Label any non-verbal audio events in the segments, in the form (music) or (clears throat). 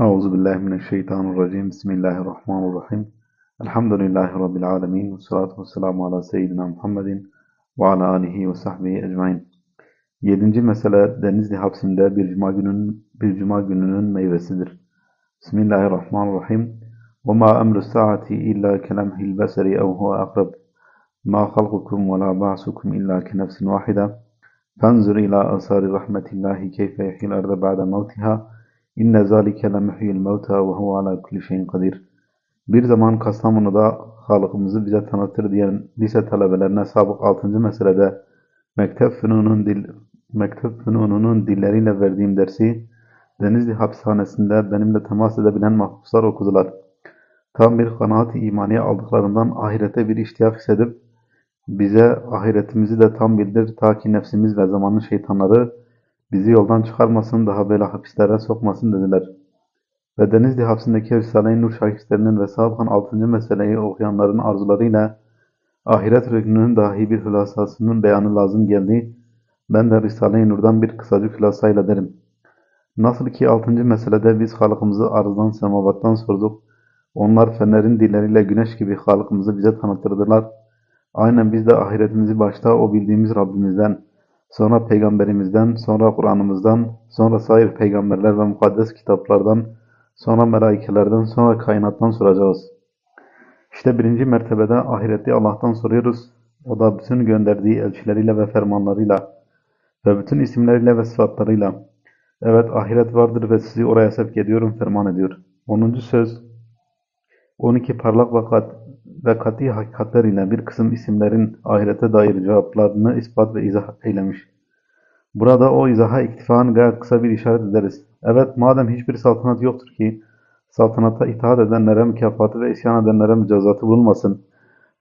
Euzu billahi mineşşeytanirracim. Bismillahirrahmanirrahim. Elhamdülillahi rabbil alamin. Vessalatu vesselamu ala seyyidina Muhammedin ve ala alihi ve sahbihi ecmaîn. 7. mesele Denizli hapsinde bir cuma gününün bir cuma gününün meyvesidir. Bismillahirrahmanirrahim. Ve ma emru saati illa kelemhil beseri ev huve akrab. Ma halqukum ve la ba'sukum illa ke nefsin vahide. Fenzur ila asari rahmetillahi keyfe yuhyil arda ba'de mevtiha. İnne zâlike lemuhyil mevta ve huve ala kulli şeyin kadir. Bir zaman Kastamonu'da halkımızı bize tanıtır diyen lise talebelerine sabık 6. meselede mektep fünunun dil mektep fünununun dilleriyle verdiğim dersi Denizli hapishanesinde benimle temas edebilen mahpuslar okudular. Tam bir kanaat-i imaniye aldıklarından ahirete bir iştiyak hissedip bize ahiretimizi de tam bildir ta ki nefsimiz ve zamanın şeytanları bizi yoldan çıkarmasın, daha böyle hapislere sokmasın dediler. Ve Denizli hapsindeki Risale-i Nur şahitlerinin ve sabıkan 6. meseleyi okuyanların arzularıyla ahiret rüknünün dahi bir hülasasının beyanı lazım geldi. Ben de Risale-i Nur'dan bir kısacık hülasayla derim. Nasıl ki 6. meselede biz halkımızı arzdan semavattan sorduk. Onlar fenlerin dilleriyle güneş gibi halkımızı bize tanıtırdılar. Aynen biz de ahiretimizi başta o bildiğimiz Rabbimizden, sonra peygamberimizden, sonra Kur'an'ımızdan, sonra sair peygamberler ve mukaddes kitaplardan, sonra melaikelerden, sonra kainattan soracağız. İşte birinci mertebede ahirette Allah'tan soruyoruz. O da bütün gönderdiği elçileriyle ve fermanlarıyla ve bütün isimleriyle ve sıfatlarıyla. Evet ahiret vardır ve sizi oraya sevk ediyorum ferman ediyor. 10. söz 12 parlak ve, kat, ve kat'i hakikatler ile bir kısım isimlerin ahirete dair cevaplarını ispat ve izah eylemiş. Burada o izaha iktifan gayet kısa bir işaret ederiz. Evet madem hiçbir saltanat yoktur ki saltanata itaat edenlere mükafatı ve isyan edenlere mücazatı bulunmasın.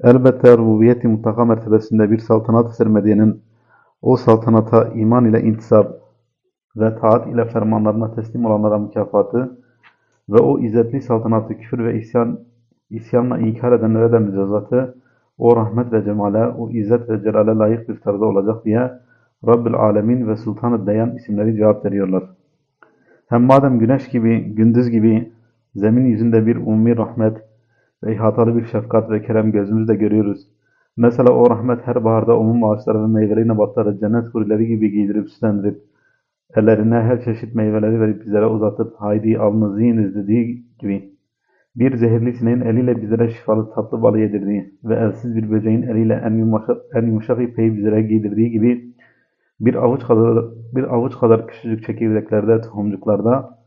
Elbette rububiyeti mutlaka mertebesinde bir saltanat sermediyenin o saltanata iman ile intisap ve taat ile fermanlarına teslim olanlara mükafatı ve o izzetli saltanatı küfür ve isyan isyanla inkar edenlere de mücazatı o rahmet ve cemale, o izzet ve celale layık bir tarzda olacak diye Rabbül Alemin ve Sultan-ı Deyan isimleri cevap veriyorlar. Hem madem güneş gibi, gündüz gibi zemin yüzünde bir ummi rahmet ve ihatalı bir şefkat ve kerem gözümüzde görüyoruz. Mesela o rahmet her baharda umum ağaçları ve meyveli nebatları cennet hurileri gibi giydirip süslendirip ellerine her çeşit meyveleri verip bizlere uzatıp haydi alınız yiyiniz dediği gibi bir zehirli sineğin eliyle bizlere şifalı tatlı balı yedirdiği ve elsiz bir böceğin eliyle en yumuşak, en yumuşak ipeyi bizlere giydirdiği gibi bir avuç kadar, bir avuç kadar küçücük çekirdeklerde, tohumcuklarda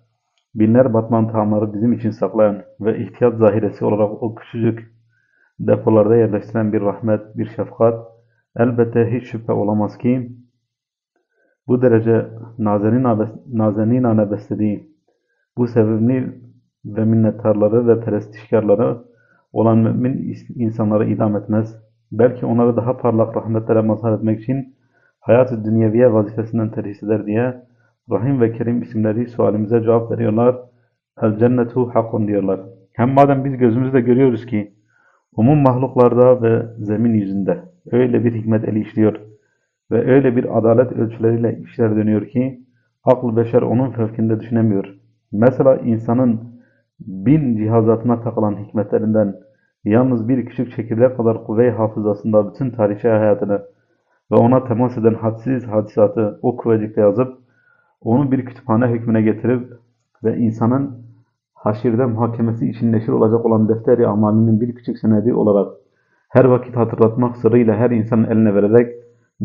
binler batman tahamları bizim için saklayan ve ihtiyat zahiresi olarak o küçücük depolarda yerleştiren bir rahmet, bir şefkat elbette hiç şüphe olamaz ki bu derece nazeninane beslediği bu sevimli ve minnettarları ve perestişkarları olan mümin insanları idam etmez. Belki onları daha parlak rahmetlere mazhar etmek için hayat-ı dünyeviye vazifesinden terhis eder diye Rahim ve Kerim isimleri sualimize cevap veriyorlar. El cennetu hakkun diyorlar. Hem madem biz gözümüzle görüyoruz ki umum mahluklarda ve zemin yüzünde öyle bir hikmet eli işliyor ve öyle bir adalet ölçüleriyle işler dönüyor ki akıl beşer onun fevkinde düşünemiyor. Mesela insanın bin cihazatına takılan hikmetlerinden yalnız bir küçük çekirdek kadar kuvve hafızasında bütün tarihçi hayatını ve ona temas eden hadsiz hadisatı o kuvvecikte yazıp onu bir kütüphane hükmüne getirip ve insanın haşirde muhakemesi için neşir olacak olan defteri amalinin bir küçük senedi olarak her vakit hatırlatmak sırrıyla her insanın eline vererek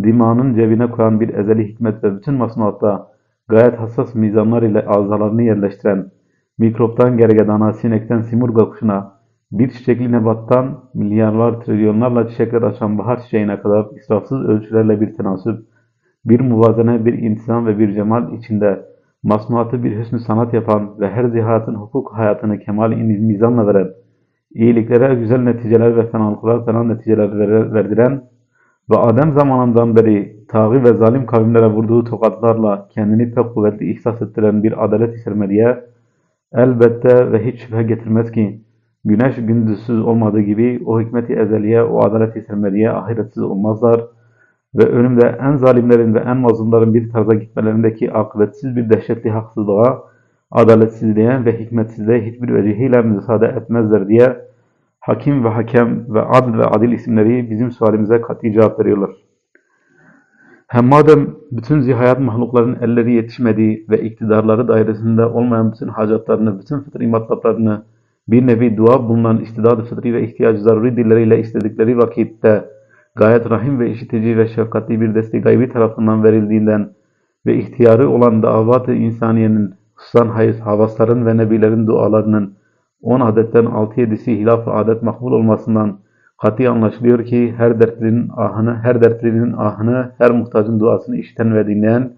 dimağının cebine koyan bir ezeli hikmet ve bütün masnuatta gayet hassas mizanlar ile ağzalarını yerleştiren mikroptan gergedana, sinekten simurga kuşuna, bir çiçekli nebattan milyarlar, trilyonlarla çiçekler açan bahar çiçeğine kadar israfsız ölçülerle bir tenasüp, bir muvazene, bir intizam ve bir cemal içinde masnuatı bir hüsnü sanat yapan ve her zihatın hukuk hayatını kemal mizanla veren, iyiliklere güzel neticeler ve fenalıklara fena neticeler verdiren ve Adem zamanından beri taği ve zalim kavimlere vurduğu tokatlarla kendini pek kuvvetli ihsas ettiren bir adalet isermediye, elbette ve hiç şüphe getirmez ki, güneş gündüzsüz olmadığı gibi o hikmeti ezeliye, o adalet-i sermediye ahiretsiz olmazlar ve önümde en zalimlerin ve en mazlumların bir tarza gitmelerindeki akıbetsiz bir dehşetli haksızlığa adaletsizliğe ve hikmetsizliğe hiçbir vecihiyle müsaade etmezler diye Hakim ve Hakem ve Adl ve Adil isimleri bizim sualimize kat'i cevap veriyorlar. Hem madem bütün zihayat mahlukların elleri yetişmediği ve iktidarları dairesinde olmayan bütün hacatlarını, bütün fıtri matlaplarını bir nevi dua bulunan istidad-ı fıtri ve ihtiyacı zaruri dilleriyle istedikleri vakitte gayet rahim ve işitici ve şefkatli bir desteği gaybi tarafından verildiğinden ve ihtiyarı olan davat-ı insaniyenin, hususan hayız, havasların ve nebilerin dualarının 10 adetten 6-7'si hilaf-ı adet makbul olmasından Kati anlaşılıyor ki her dertlinin ahını, her dertlinin ahını, her muhtacın duasını işiten ve dinleyen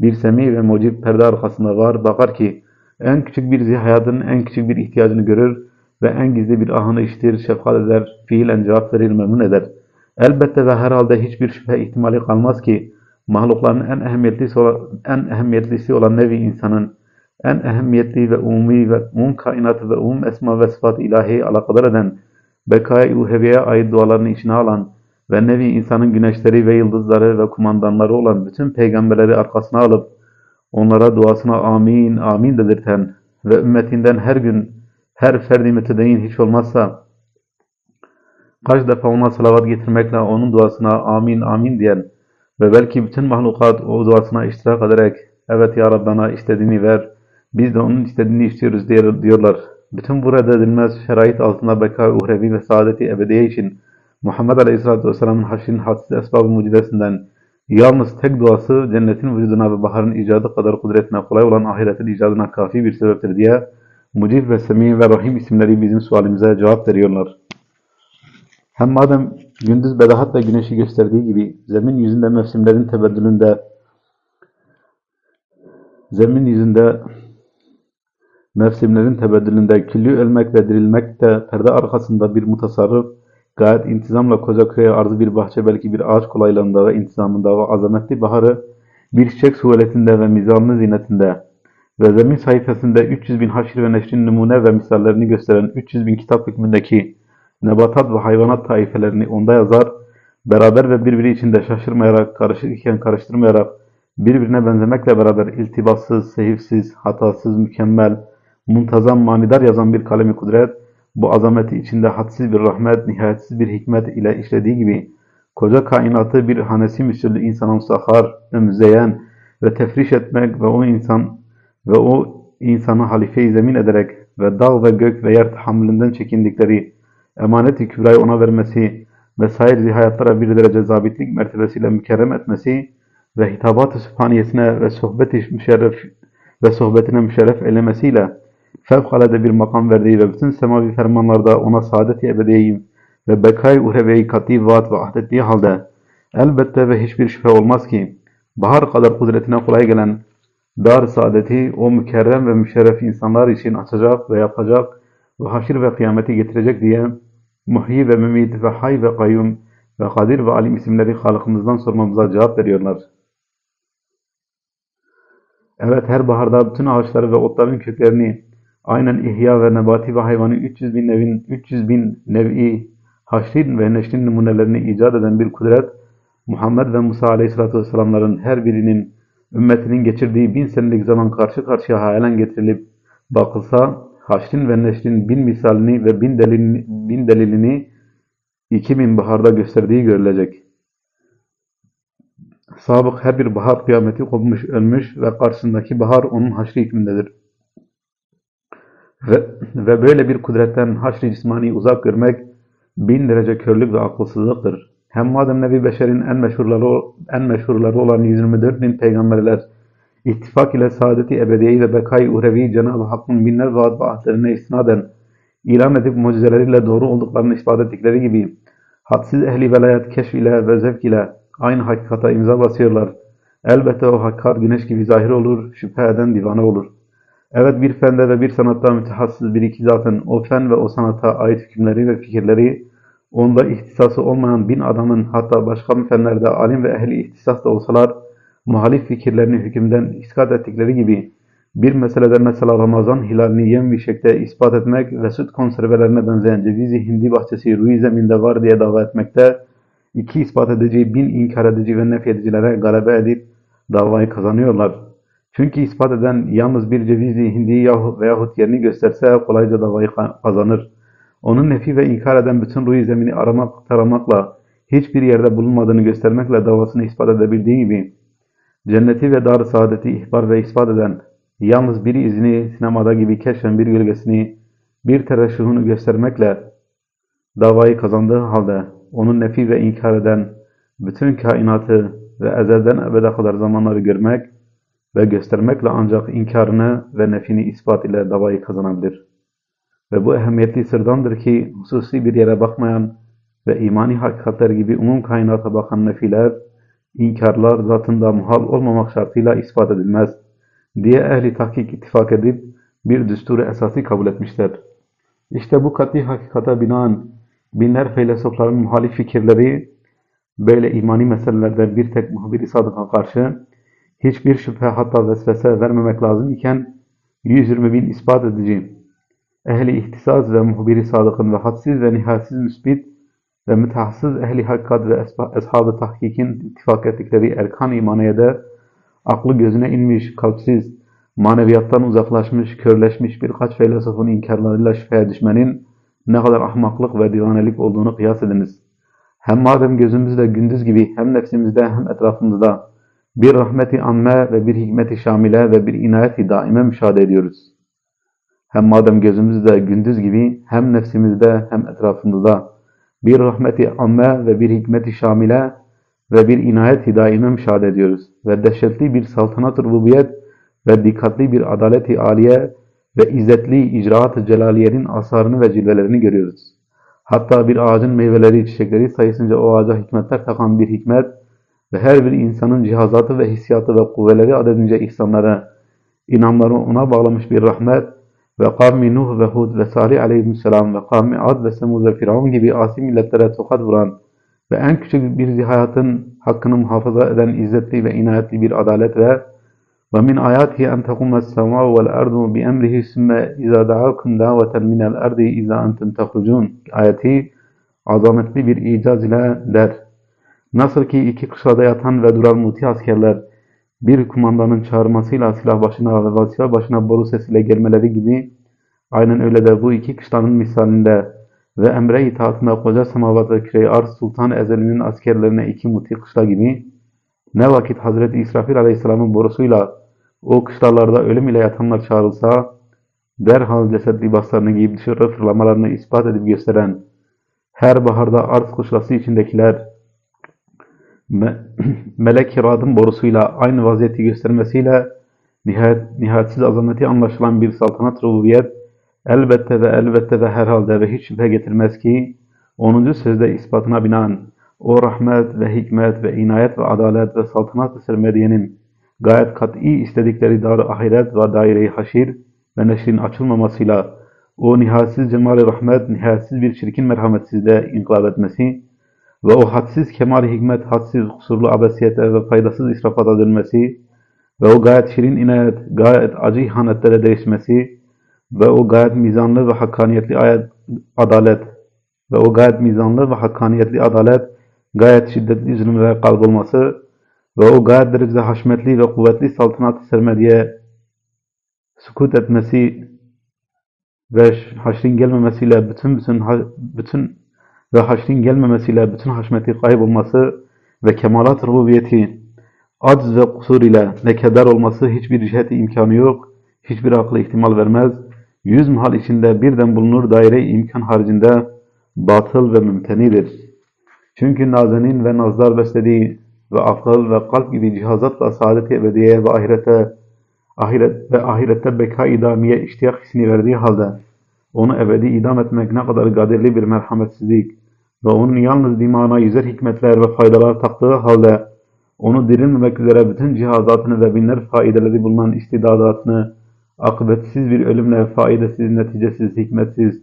bir semi ve mucib perde arkasında var. Bakar ki en küçük bir zihayatın en küçük bir ihtiyacını görür ve en gizli bir ahını işitir, şefkat eder, fiilen cevap verir, memnun eder. Elbette ve herhalde hiçbir şüphe ihtimali kalmaz ki mahlukların en ehemmiyetlisi olan, en ehemmiyetlisi olan nevi insanın en ehemmiyetli ve umumi ve umum kainatı ve umum esma ve sıfat ilahi alakadar eden Uheviye'ye ait dualarını içine alan ve nevi insanın güneşleri ve yıldızları ve kumandanları olan bütün peygamberleri arkasına alıp onlara duasına amin amin dedirten ve ümmetinden her gün her ferdi mütedeyin hiç olmazsa kaç defa ona salavat getirmekle onun duasına amin amin diyen ve belki bütün mahlukat o duasına iştirak ederek evet ya Rabbi bana istediğini ver biz de onun istediğini istiyoruz diyorlar. Bütün bu reddedilmez şerait altında beka uhrevi ve saadeti ebediye için Muhammed Aleyhisselatü Vesselam'ın haşrin hadsiz esbab-ı mucidesinden yalnız tek duası cennetin vücuduna ve baharın icadı kadar kudretine kolay olan ahiretin icadına kafi bir sebeptir diye Mucib ve Semi ve Rahim isimleri bizim sualimize cevap veriyorlar. Hem madem gündüz bedahatla güneşi gösterdiği gibi zemin yüzünde mevsimlerin tebeddülünde zemin yüzünde Mevsimlerin tebeddülünde külli ölmek ve dirilmek de perde arkasında bir mutasarrıf, gayet intizamla koca köye arzı bir bahçe belki bir ağaç kolaylığında ve intizamında ve azametli baharı bir çiçek suretinde ve mizanlı zinetinde ve zemin sayfasında 300 bin haşir ve neşrin numune ve misallerini gösteren 300 bin kitap hükmündeki nebatat ve hayvanat taifelerini onda yazar, beraber ve birbiri içinde şaşırmayarak, karışık iken karıştırmayarak, birbirine benzemekle beraber iltibassız, sehifsiz, hatasız, mükemmel, muntazam manidar yazan bir kalemi kudret, bu azameti içinde hadsiz bir rahmet, nihayetsiz bir hikmet ile işlediği gibi, koca kainatı bir hanesi müsüllü insana musahhar ve müzeyyen ve tefriş etmek ve o insan ve o insanı halife-i zemin ederek ve dağ ve gök ve yer tahammülünden çekindikleri emanet-i kübrayı ona vermesi ve sair hayatlara bir derece zabitlik mertebesiyle mükerrem etmesi ve hitabat-ı ve sohbet-i müşerref ve sohbetine müşerref eylemesiyle fevkalade bir makam verdiği ve bütün semavi fermanlarda ona saadet-i ebediyeyim ve bekay uhreveyi kat'i vaat ve ahdettiği halde elbette ve hiçbir şüphe olmaz ki bahar kadar kudretine kolay gelen dar saadeti o mükerrem ve müşerref insanlar için açacak ve yapacak ve haşir ve kıyameti getirecek diye muhyi ve mümit ve hay ve kayyum ve kadir ve alim isimleri Halık'ımızdan sormamıza cevap veriyorlar. Evet her baharda bütün ağaçları ve otların köklerini Aynen ihya ve nebati ve hayvani 300 bin nevin 300 bin nev'i haşrin ve neşrin numunelerini icat eden bir kudret, Muhammed ve Musa aleyhissalatü vesselamların her birinin ümmetinin geçirdiği bin senelik zaman karşı karşıya hayalen getirilip bakılsa, haşrin ve neşrin bin misalini ve bin delilini, bin delilini 2000 baharda gösterdiği görülecek. Sabık her bir bahar kıyameti kopmuş, ölmüş ve karşısındaki bahar onun haşri hükmündedir. Ve, ve böyle bir kudretten haşr-ı cismani uzak görmek bin derece körlük ve akılsızlıktır. Hem madem Nebi Beşer'in en meşhurları, en meşhurları olan 124 bin peygamberler ittifak ile saadeti ebediyeyi ve bekayı uhrevi Cenab-ı Hakk'ın binler vaat ve ahdlerine istinaden ilan edip mucizeleriyle doğru olduklarını ispat ettikleri gibi hadsiz ehli velayet keşf ile ve zevk ile aynı hakikata imza basıyorlar. Elbette o hakikat güneş gibi zahir olur, şüphe eden divane olur. Evet bir fende ve bir sanatta mütehassız bir iki zatın o fen ve o sanata ait hükümleri ve fikirleri onda ihtisası olmayan bin adamın hatta başka fenlerde alim ve ehli ihtisas da olsalar muhalif fikirlerini hükümden iskat ettikleri gibi bir meselede mesela Ramazan hilalini yem bir şekilde ispat etmek ve süt konservelerine benzeyen cevizi hindi bahçesi ruhi zeminde var diye dava etmekte iki ispat edici bin inkar edici ve nef edicilere galebe edip davayı kazanıyorlar. Çünkü ispat eden yalnız bir cevizi hindi yahu- veyahut yerini gösterse kolayca davayı ka- kazanır. Onun nefi ve inkar eden bütün ruh zemini aramak, taramakla, hiçbir yerde bulunmadığını göstermekle davasını ispat edebildiği gibi, cenneti ve dar saadeti ihbar ve ispat eden, yalnız bir izini sinemada gibi keşfen bir gölgesini, bir tereşühünü göstermekle davayı kazandığı halde, onun nefi ve inkar eden, bütün kainatı ve ezelden ebede kadar zamanları görmek ve göstermekle ancak inkarını ve nefini ispat ile davayı kazanabilir. Ve bu ehemmiyetli sırdandır ki hususi bir yere bakmayan ve imani hakikatler gibi umum kainata bakan nefiler, inkarlar zatında muhal olmamak şartıyla ispat edilmez diye ehli tahkik ittifak edip bir düsturu esası kabul etmişler. İşte bu kat'i hakikata binaen binler filozofların muhalif fikirleri böyle imani meselelerde bir tek muhbir-i sadıka karşı hiçbir şüphe hatta vesvese vermemek lazım iken 120 bin ispat edici ehli ihtisas ve muhbir-i sadıkın ve hadsiz ve nihayetsiz müsbit ve mütehassız ehli hakikat ve ashab-ı tahkikin ittifak ettikleri erkan imaniyede aklı gözüne inmiş, kalpsiz, maneviyattan uzaklaşmış, körleşmiş birkaç filozofun inkarlarıyla şüpheye düşmenin ne kadar ahmaklık ve divanelik olduğunu kıyas ediniz. Hem madem gözümüzle gündüz gibi hem nefsimizde hem etrafımızda bir rahmeti amme ve bir hikmeti şamile ve bir inayeti daime müşahede ediyoruz. Hem madem gözümüzde gündüz gibi hem nefsimizde hem etrafımızda bir rahmeti amme ve bir hikmeti şamile ve bir inayet daime müşahede ediyoruz. Ve dehşetli bir saltanat-ı rububiyet ve dikkatli bir adaleti aliye ve izzetli icraat-ı celaliyenin asarını ve cilvelerini görüyoruz. Hatta bir ağacın meyveleri, çiçekleri sayısınca o ağaca hikmetler takan bir hikmet ve her bir insanın cihazatı ve hissiyatı ve kuvveleri adedince ihsanları, inanları ona bağlamış bir rahmet ve kavmi Nuh ve Hud ve Salih aleyhisselam ve kavmi Ad ve Semud ve Firavun gibi asi milletlere tokat vuran ve en küçük bir zihayatın hakkını muhafaza eden izzetli ve inayetli bir adalet ve ve min ayatihi en takummes sema vel ardu bi emrihi sümme iza da'akum daveten minel ardi iza entum tahrucun ayeti azametli bir icaz ile der. Nasıl ki iki kışlada yatan ve duran muti askerler bir kumandanın çağırmasıyla silah başına ve vazife başına boru sesiyle gelmeleri gibi aynen öyle de bu iki kışlanın misalinde ve emre itaatında koca semavat ve küre arz sultan ezelinin askerlerine iki muti kışla gibi ne vakit Hazreti İsrafil aleyhisselamın borusuyla o kışlalarda ölüm ile yatanlar çağrılsa derhal ceset libaslarını giyip dışarı fırlamalarını ispat edip gösteren her baharda arz kışlası içindekiler me (clears throat) melek hiradın borusuyla aynı vaziyeti göstermesiyle nihayet, nihayetsiz azameti anlaşılan bir saltanat rububiyet elbette ve elbette ve herhalde ve hiç şüphe getirmez ki 10. sözde ispatına binaen o rahmet ve hikmet ve inayet ve adalet ve saltanat-ı sermediyenin gayet kat'i istedikleri dar ahiret ve daire-i haşir ve neşrin açılmamasıyla o nihayetsiz cemal-i rahmet, nihayetsiz bir çirkin merhametsizliğe inkılap etmesi ve o hadsiz kemal-i hikmet, hadsiz kusurlu abesiyete ve faydasız israfata dönmesi ve o gayet şirin inayet, gayet acı ihanetlere değişmesi ve o gayet mizanlı ve hakkaniyetli ayet, adalet ve o gayet mizanlı ve hakkaniyetli adalet, gayet şiddetli zulümlere kalp olması ve o gayet derecede haşmetli ve kuvvetli saltanat-ı sermediye sukut etmesi ve haşrin gelmemesiyle bütün bütün bütün ve haşrin gelmemesiyle bütün haşmeti kaybolması ve kemalat rububiyeti acz ve kusur ile nekeder olması hiçbir ciheti imkanı yok, hiçbir aklı ihtimal vermez. Yüz mahal içinde birden bulunur daire imkan haricinde batıl ve mümtenidir. Çünkü nazenin ve nazlar beslediği ve akıl ve kalp gibi cihazatla saadet-i ebediye ve ahirete ahiret ve ahirette beka idamiye iştiyak hissini verdiği halde onu ebedi idam etmek ne kadar kadirli bir merhametsizlik ve onun yalnız dimağına yüzer hikmetler ve faydalar taktığı halde onu dirilmemek üzere bütün cihazatını ve binler faideleri bulunan istidadatını akıbetsiz bir ölümle faidesiz, neticesiz, hikmetsiz,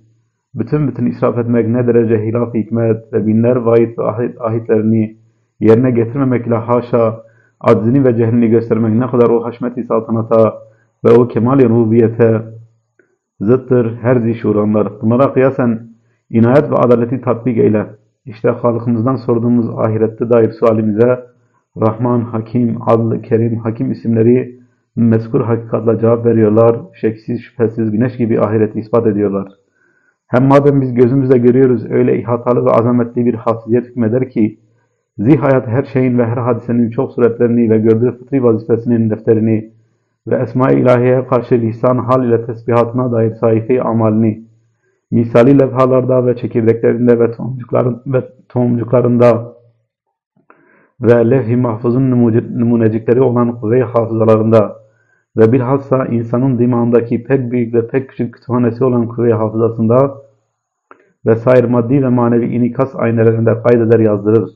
bütün bütün israf etmek ne derece hilaf hikmet ve binler vaid ve ahit, ahitlerini yerine getirmemek ile haşa aczini ve cehlini göstermek ne kadar o haşmeti saltanata ve o kemal-i rububiyete zıttır her zişuranlar. Bunlara kıyasen inayet ve adaleti tatbik eyle. İşte halkımızdan sorduğumuz ahirette dair sualimize Rahman, Hakim, Adl, Kerim, Hakim isimleri mezkur hakikatla cevap veriyorlar, şeksiz şüphesiz güneş gibi ahireti ispat ediyorlar. Hem madem biz gözümüzle görüyoruz öyle ihatalı ve azametli bir hafiziyet hükmeder ki, zihayat her şeyin ve her hadisenin çok suretlerini ve gördüğü fıtri vazifesinin defterini ve Esma-i İlahiye'ye karşı lisan hal ile tesbihatına dair sayfi amalini, misali levhalarda ve çekirdeklerinde ve tohumcukların ve tohumcuklarında ve levh-i mahfuzun numunecikleri olan kuvve-i hafızalarında ve bilhassa insanın dimağındaki pek büyük ve pek küçük kütüphanesi olan kuvve-i hafızasında ve sair maddi ve manevi inikas aynelerinde kaydeder yazdırır.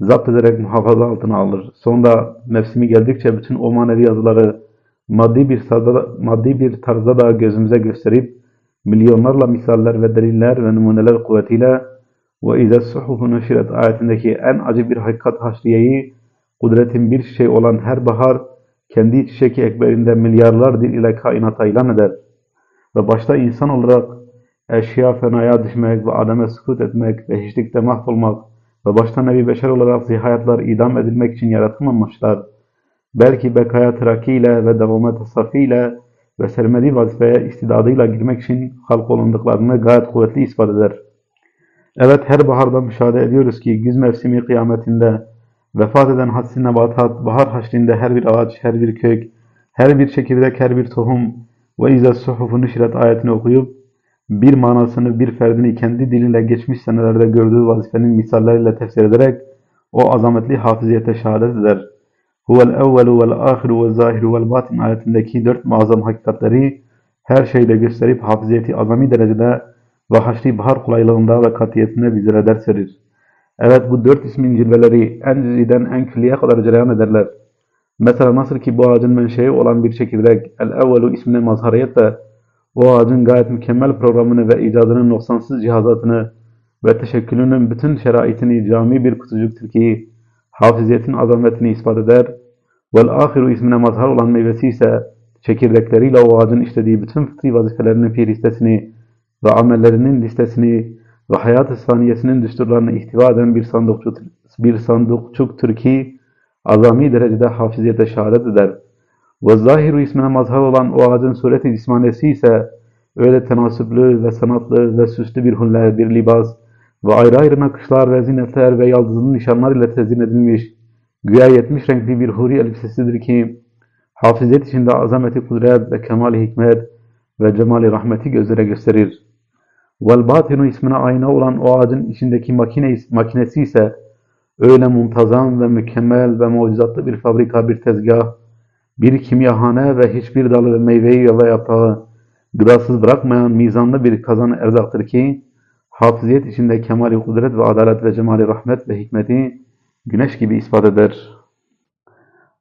Zapt ederek muhafaza altına alır. Sonra mevsimi geldikçe bütün o manevi yazıları maddi bir tarzda, maddi bir tarzda da gözümüze gösterip milyonlarla misaller ve deliller ve numuneler kuvvetiyle ve izâ suhufu nüşiret ayetindeki en acı bir hakikat haşriyeyi kudretin bir şey olan her bahar kendi çiçeki ekberinde milyarlar dil ile kainata ilan eder. Ve başta insan olarak eşya fenaya düşmek ve ademe sükut etmek ve hiçlikte mahvolmak ve başta nevi beşer olarak zihayatlar idam edilmek için yaratılmamışlar. Belki bekaya terakkiyle ve devamı tesafiyle ve sermedi vazifeye istidadıyla girmek için halk olundıklarını gayet kuvvetli ispat eder. Evet her baharda müşahede ediyoruz ki güz mevsimi kıyametinde vefat eden hadsi nebatat, bahar haşrinde her bir ağaç, her bir kök, her bir çekirdek, her bir tohum ve izâ suhufu nüşret ayetini okuyup bir manasını, bir ferdini kendi diliyle geçmiş senelerde gördüğü vazifenin misalleriyle tefsir ederek o azametli hafiziyete şehadet eder. Huvel evvelu vel ahiru vel zahiru vel batin ayetindeki dört muazzam hakikatleri her şeyde gösterip hafiziyeti azami derecede ve haşri bahar kolaylığında ve katiyetinde bizlere ders verir. Evet bu dört ismin cilveleri en cüziden en külliye kadar cereyan ederler. Mesela nasıl ki bu ağacın menşei olan bir çekirdek el-evvelu ismine mazhariyetle o ağacın gayet mükemmel programını ve icadının noksansız cihazatını ve teşekkülünün bütün şeraitini cami bir kutucuktur ki hafiziyetin azametini ispat eder. Vel ahiru ismine mazhar olan meyvesi ise çekirdekleriyle o ağacın işlediği bütün fıtri vazifelerinin fiilistesini ve amellerinin listesini ve hayat-ı saniyesinin düsturlarını ihtiva eden bir sandukçuk, bir sandukçuktur ki azami derecede hafiziyete şehadet eder. Ve zahiru ismine mazhar olan o ağacın sureti cismanesi ise öyle tenasüplü ve sanatlı ve süslü bir hülle, bir libas ve ayrı ayrı nakışlar ve zinetler ve yaldızlı nişanlar ile tezin edilmiş, güya yetmiş renkli bir huri elbisesidir ki, hafiziyet içinde azameti kudret ve kemali hikmet ve cemali rahmeti gözlere gösterir. Vel batinu ismine ayna olan o ağacın içindeki makine, makinesi ise öyle muntazam ve mükemmel ve mucizatlı bir fabrika, bir tezgah, bir kimyahane ve hiçbir dalı ve meyveyi ve yaprağı gıdasız bırakmayan mizanlı bir kazan erzaktır ki, hafıziyet içinde kemali kudret ve adalet ve cemali rahmet ve hikmeti güneş gibi ispat eder.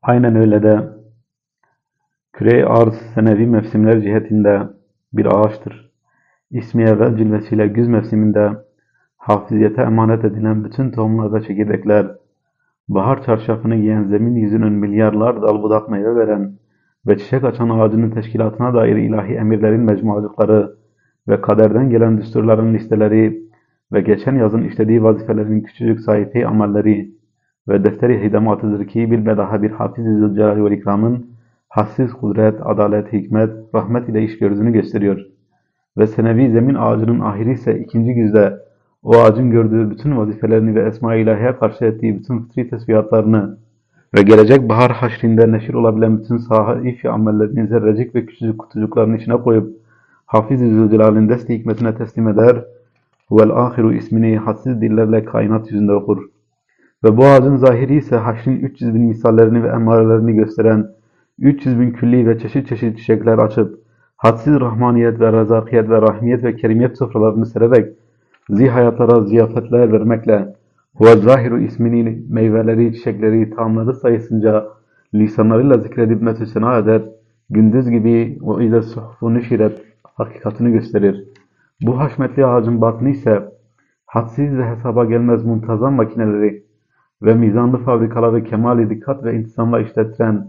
Aynen öyle de küre arz senevi mevsimler cihetinde bir ağaçtır. İsmi evvel cilvesiyle güz mevsiminde hafiziyete emanet edilen bütün tohumlar ve çekirdekler, bahar çarşafını giyen zemin yüzünün milyarlar dal budak meyve veren ve çiçek açan ağacının teşkilatına dair ilahi emirlerin mecmuacıkları ve kaderden gelen düsturların listeleri ve geçen yazın işlediği vazifelerin küçücük sahifi amelleri ve defteri hidamatıdır ki bilbedaha bir Hafiz-i Zülcelal ve İkram'ın hassiz kudret, adalet, hikmet, rahmet ile iş gördüğünü gösteriyor. Ve senevi zemin ağacının ahiri ise ikinci güzde o ağacın gördüğü bütün vazifelerini ve Esma-i İlahiye karşı ettiği bütün fıtri tesbihatlarını ve gelecek bahar haşrinde neşir olabilen bütün sahifi amellerini zerrecik ve küçücük kutucukların içine koyup Hafiz-i Zülcelal'in desti hikmetine teslim eder. Vel ahiru ismini hadsiz dillerle kainat yüzünde okur. Ve bu ağacın zahiri ise haşrin 300 bin misallerini ve emarelerini gösteren 300 bin külli ve çeşit çeşit çiçekler açıp hadsiz rahmaniyet ve rezakiyet ve rahmiyet ve kerimiyet sofralarını sererek zihayatlara ziyafetler vermekle ve zahiru ismini meyveleri, çiçekleri, tamları sayısınca lisanlarıyla zikredip metüsena eder. Gündüz gibi o ile suhfu nüşiret hakikatini gösterir. Bu haşmetli ağacın batını ise hadsiz ve hesaba gelmez muntazam makineleri ve mizanlı fabrikaları kemali dikkat ve intizamla işlettiren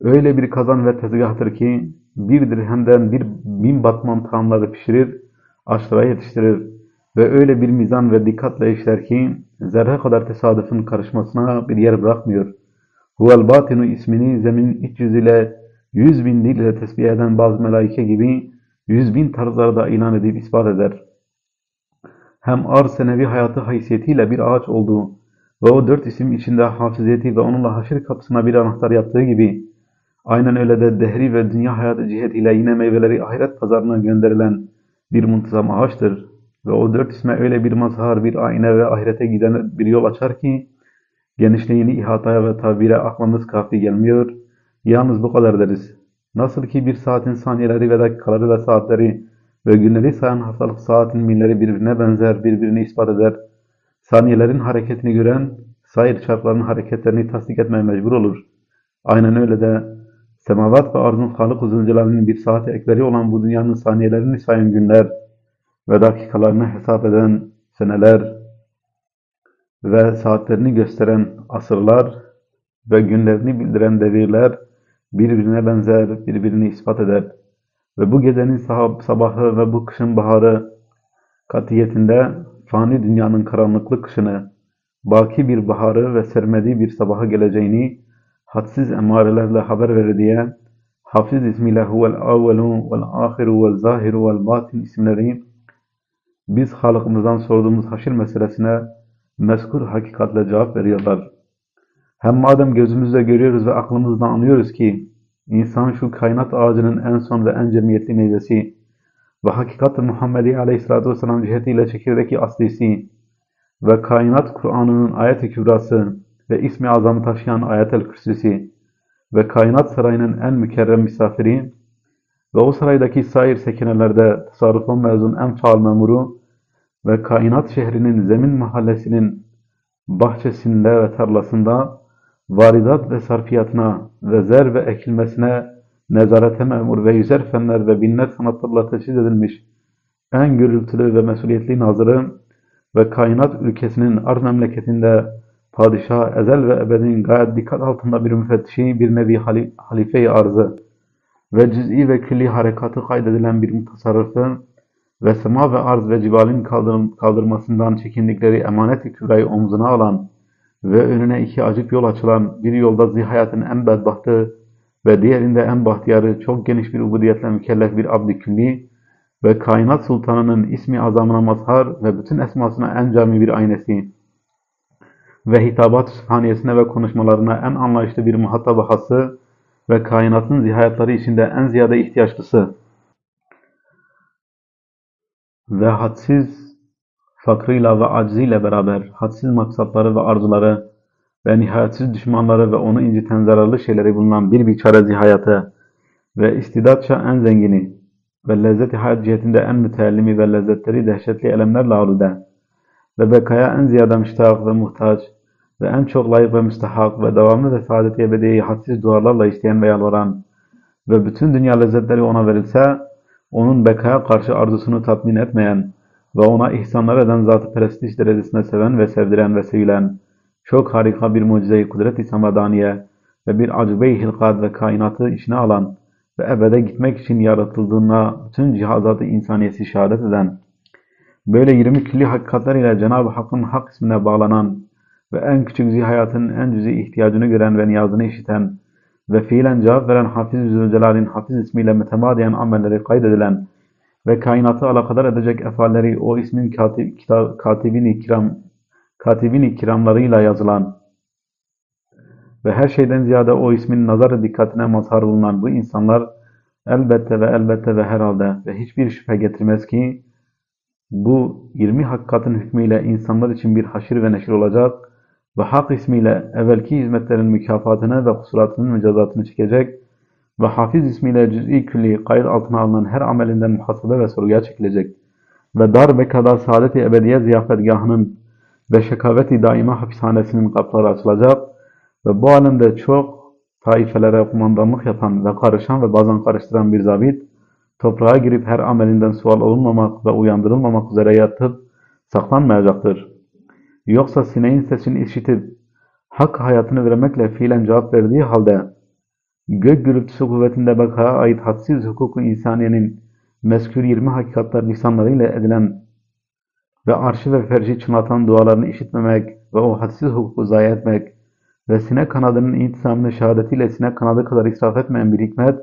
öyle bir kazan ve tezgahtır ki bir dirhemden bir bin batman tamları pişirir, aşıra yetiştirir ve öyle bir mizan ve dikkatle işler ki zerre kadar tesadüfün karışmasına bir yer bırakmıyor. Huvel batinu ismini zeminin iç yüzüyle yüz bin dil ile tesbih eden bazı melaike gibi yüz bin tarzlarda ilan edip ispat eder. Hem arz senevi hayatı haysiyetiyle bir ağaç olduğu ve o dört isim içinde hafiziyeti ve onunla haşir kapısına bir anahtar yaptığı gibi aynen öyle de dehri ve dünya hayatı cihetiyle yine meyveleri ahiret pazarına gönderilen bir muntazam ağaçtır. Ve o dört isme öyle bir mazhar, bir ayna ve ahirete giden bir yol açar ki genişliğini ihataya ve tabire aklımız kafi gelmiyor. Yalnız bu kadar deriz. Nasıl ki bir saatin saniyeleri ve dakikaları ve saatleri ve günleri sayan haftalık saatin milleri birbirine benzer, birbirini ispat eder. Saniyelerin hareketini gören, sair çarkların hareketlerini tasdik etmeye mecbur olur. Aynen öyle de semavat ve arzın halık uzuncularının bir saati ekleri olan bu dünyanın saniyelerini sayan günler ve dakikalarını hesap eden seneler ve saatlerini gösteren asırlar ve günlerini bildiren devirler birbirine benzer, birbirini ispat eder. Ve bu gecenin sabahı ve bu kışın baharı katiyetinde fani dünyanın karanlıklı kışını, baki bir baharı ve sermediği bir sabahı geleceğini hadsiz emarelerle haber verir diye Hafiz ismiyle huvel avvelu vel ahiru vel zahiru vel batin isimleri biz halkımızdan sorduğumuz haşir meselesine mezkur hakikatle cevap veriyorlar. Hem madem gözümüzle görüyoruz ve aklımızla anlıyoruz ki insan şu kainat ağacının en son ve en cemiyetli meyvesi ve hakikat-ı Muhammedi aleyhissalatü vesselam cihetiyle çekirdeki aslisi ve kainat Kur'an'ının ayet-i kübrası ve ismi azamı taşıyan ayet-el kürsüsü ve kainat sarayının en mükerrem misafiri ve o saraydaki sair sekinelerde tasarrufun mezun en faal memuru ve kainat şehrinin zemin mahallesinin bahçesinde ve tarlasında varidat ve sarfiyatına ve zer ve ekilmesine nezarete memur ve yüzer fenler ve binler sanatlarla teçhiz edilmiş en gürültülü ve mesuliyetli nazırı ve kainat ülkesinin arz memleketinde padişah ezel ve ebedin gayet dikkat altında bir müfettişi, bir nevi halife-i arzı ve cüz'i ve külli harekatı kaydedilen bir mutasarrıfı ve sema ve arz ve cibalin kaldırmasından çekindikleri emanet-i kübrayı omzuna alan ve önüne iki acip yol açılan bir yolda zihayatın en bedbahtı ve diğerinde en bahtiyarı çok geniş bir ubudiyetle mükellef bir abd külli ve kainat sultanının ismi azamına mazhar ve bütün esmasına en cami bir aynesi ve hitabat haniyesine ve konuşmalarına en anlayışlı bir muhatap hası ve kainatın zihayatları içinde en ziyade ihtiyaçlısı. Ve hadsiz fakrıyla ve acziyle beraber hadsiz maksatları ve arzuları ve nihayetsiz düşmanları ve onu inciten zararlı şeyleri bulunan bir biçare zihayatı ve istidatça en zengini ve lezzeti hayat cihetinde en müteellimi ve lezzetleri dehşetli elemlerle alude ve bekaya en ziyade müştahak ve muhtaç ve en çok layık ve müstahak ve devamlı ve saadet ebediyeyi hadsiz dualarla isteyen ve yalvaran ve bütün dünya lezzetleri ona verilse, onun bekaya karşı arzusunu tatmin etmeyen ve ona ihsanlar eden zat-ı prestij derecesine seven ve sevdiren ve sevilen, çok harika bir mucize-i kudret-i samadaniye ve bir acube-i hilkat ve kainatı içine alan ve ebede gitmek için yaratıldığına bütün cihazatı insaniyesi şehadet eden, böyle 20 külli hakikatler ile Cenab-ı Hakk'ın hak ismine bağlanan ve en küçük zihayatın en cüzi ihtiyacını gören ve niyazını işiten ve fiilen cevap veren Hafiz-i Zülcelal'in Hafiz ismiyle mütemadiyen amelleri kaydedilen ve kainatı alakadar edecek efalleri o ismin katib, katibini kiram katibini kiramlarıyla yazılan ve her şeyden ziyade o ismin nazarı dikkatine mazhar bulunan bu insanlar elbette ve elbette ve herhalde ve hiçbir şüphe getirmez ki bu 20 hakikatin hükmüyle insanlar için bir haşir ve neşir olacak ve hak ismiyle evvelki hizmetlerin mükafatını ve kusuratının mücazatını çekecek ve hafiz ismiyle cüz'i külli kayıt altına alınan her amelinden muhasebe ve sorguya çekilecek ve dar bekada saadet-i ebediye ziyafetgahının ve şekaveti daima hapishanesinin kapıları açılacak ve bu alemde çok taifelere kumandanlık yapan ve karışan ve bazen karıştıran bir zabit, toprağa girip her amelinden sual olunmamak ve uyandırılmamak üzere yatıp saklanmayacaktır. Yoksa sineğin sesini işitip hak hayatını vermekle fiilen cevap verdiği halde gök gürültüsü kuvvetinde bakaya ait hadsiz hukuku insaniyenin meskür 20 hakikatler lisanlarıyla edilen ve arşı ve ferci çınlatan dualarını işitmemek ve o hadsiz hukuku zayi etmek ve sinek kanadının intisamını şehadetiyle sinek kanadı kadar israf etmeyen bir hikmet,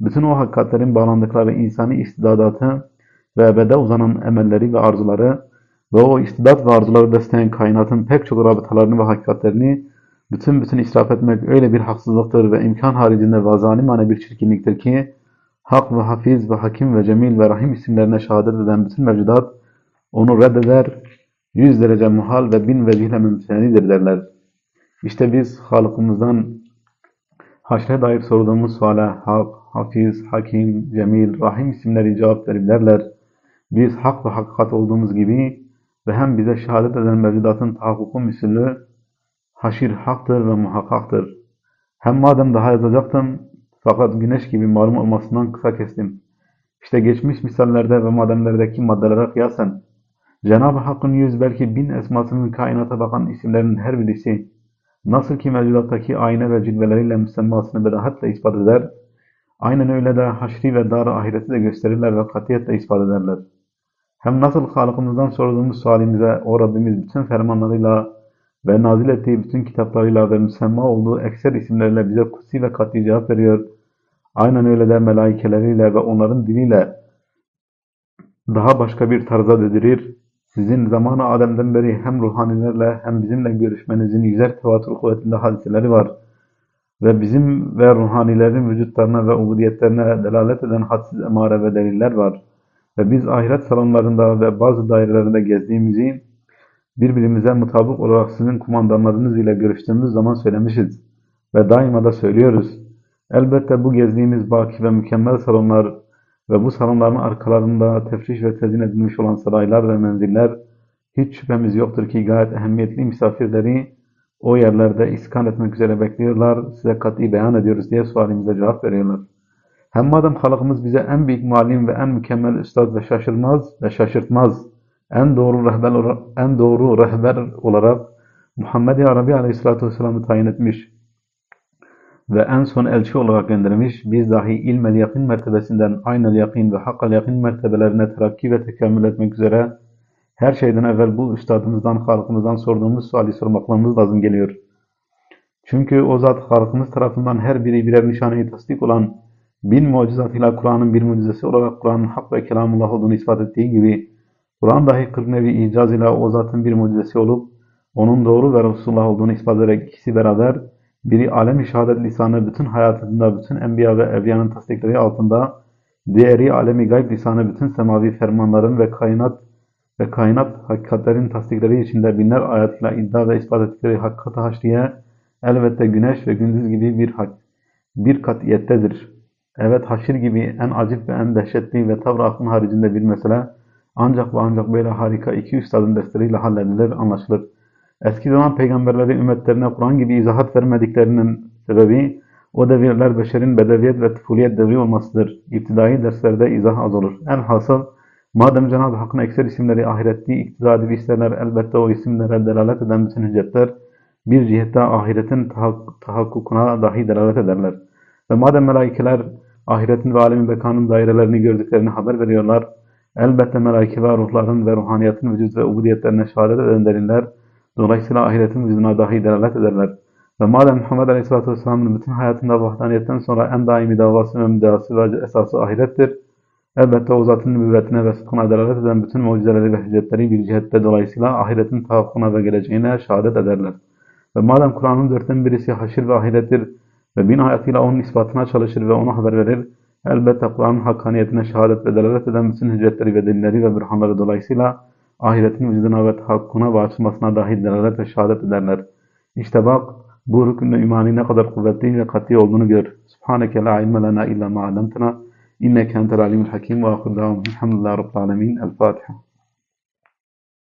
bütün o hakikatlerin bağlandıkları insani istidadatı ve ebede uzanan emelleri ve arzuları ve o istidat ve arzuları besleyen kainatın pek çok rabıtalarını ve hakikatlerini bütün bütün israf etmek öyle bir haksızlıktır ve imkan haricinde ve zalimane bir çirkinliktir ki Hak ve Hafiz ve Hakim ve Cemil ve Rahim isimlerine şehadet eden bütün mevcudat onu reddeder, yüz derece muhal ve bin vecihle mümkünenidir derler. İşte biz Halık'ımızdan haşre dair sorduğumuz suale Hak, Hafiz, Hakim, Cemil, Rahim isimleri cevap verirlerler. Biz hak ve hakikat olduğumuz gibi ve hem bize şehadet eden mevcudatın tahakkuku misilü haşir haktır ve muhakkaktır. Hem madem daha yazacaktım fakat güneş gibi malum olmasından kısa kestim. İşte geçmiş misallerde ve mademlerdeki maddelere kıyasen Cenab-ı Hakk'ın yüz belki bin esmasının kainata bakan isimlerinin her birisi nasıl ki mevcudattaki ayna ve cilveleriyle müsemmasını bedahatle ispat eder, aynen öyle de haşri ve dar ahireti de gösterirler ve katiyetle ispat ederler. Hem nasıl Halık'ımızdan sorduğumuz sualimize o Rabbimiz bütün fermanlarıyla ve nazil ettiği bütün kitaplarıyla ve müsemma olduğu ekser isimleriyle bize kutsi ve kat'i cevap veriyor. Aynen öyle de melaikeleriyle ve onların diliyle daha başka bir tarza dedirir. Sizin zamanı Adem'den beri hem ruhanilerle hem bizimle görüşmenizin yüzer tevatür kuvvetinde hadiseleri var. Ve bizim ve ruhanilerin vücutlarına ve ubudiyetlerine delalet eden hadsiz emare ve deliller var. Ve biz ahiret salonlarında ve bazı dairelerinde gezdiğimizi birbirimize mutabık olarak sizin kumandanlarınız ile görüştüğümüz zaman söylemişiz. Ve daima da söylüyoruz. Elbette bu gezdiğimiz baki ve mükemmel salonlar ve bu salonların arkalarında tefriş ve tezin edilmiş olan saraylar ve menziller hiç şüphemiz yoktur ki gayet ehemmiyetli misafirleri o yerlerde iskan etmek üzere bekliyorlar, size kat'i beyan ediyoruz diye sualimize cevap veriyorlar. Hem madem halkımız bize en büyük malim ve en mükemmel üstad ve şaşırmaz ve şaşırtmaz, en doğru rehber, olarak- en doğru rehber olarak Muhammed-i Arabi Aleyhisselatü Vesselam'ı tayin etmiş ve en son elçi olarak göndermiş, biz dahi ilmel yakın mertebesinden aynel yakın ve hakkal yakın mertebelerine terakki ve tekamül etmek üzere her şeyden evvel bu üstadımızdan, halkımızdan sorduğumuz suali sormaklamamız lazım geliyor. Çünkü o zat halkımız tarafından her biri birer nişaneyi tasdik olan bin mucizatıyla Kur'an'ın bir mucizesi olarak Kur'an'ın hak ve kelamullah olduğunu ispat ettiği gibi Kur'an dahi 40 nevi icaz ile o zatın bir mucizesi olup onun doğru ve Resulullah olduğunu ispat ederek ikisi beraber biri alem-i şehadet lisanı bütün hayatında bütün enbiya ve evliyanın tasdikleri altında diğeri alemi gayb lisanı bütün semavi fermanların ve kainat ve kainat hakikatlerin tasdikleri içinde binler ayetler iddia ve ispat ettikleri hakikat haşriye elbette güneş ve gündüz gibi bir hak, bir katiyettedir. Evet haşir gibi en acip ve en dehşetli ve tavr aklın haricinde bir mesele ancak ve ancak böyle harika iki üstadın desteriyle halledilir, anlaşılır. Eski zaman peygamberleri ümmetlerine Kur'an gibi izahat vermediklerinin sebebi o devirler beşerin bedeviyet ve tıfuliyet devri olmasıdır. İptidai derslerde izah az olur. Elhasıl madem Cenab-ı Hakk'ın ekser isimleri ahiretli iktidadi isterler elbette o isimlere delalet eden bütün hüccetler bir cihette ahiretin tahak- tahakkukuna dahi delalet ederler. Ve madem melaikeler ahiretin ve alemin bekanın dairelerini gördüklerini haber veriyorlar, elbette melaike ve ruhların ve ruhaniyatın vücut ve ubudiyetlerine şehadet eden deliller, dolayısıyla ahiretin vücuduna dahi delalet ederler. Ve madem Muhammed Aleyhisselatü Vesselam'ın bütün hayatında vahdaniyetten sonra en daimi davası ve müdahası ve esası ahirettir, elbette o zatın nübüvvetine ve sıdkına delalet eden bütün mucizeleri ve hüccetleri bir cihette dolayısıyla ahiretin tahakkuna ve geleceğine şehadet ederler. Ve madem Kur'an'ın dörtten birisi haşir ve ahirettir ve bin ayetiyle onun ispatına çalışır ve ona haber verir, elbette Kur'an'ın hakkaniyetine şehadet ve delalet eden bütün hüccetleri ve delilleri ve bürhanları dolayısıyla ahiretin vücuduna ve tahakkuna ve açılmasına dahi delalet ve şehadet ederler. İşte bak bu rükün imani ne kadar kuvvetli ve kat'i olduğunu gör. Subhaneke la ilme lena illa ma allamtena inneke entel alimul hakim ve ahir davamın elhamdülillahi rabbil alemin. El Fatiha.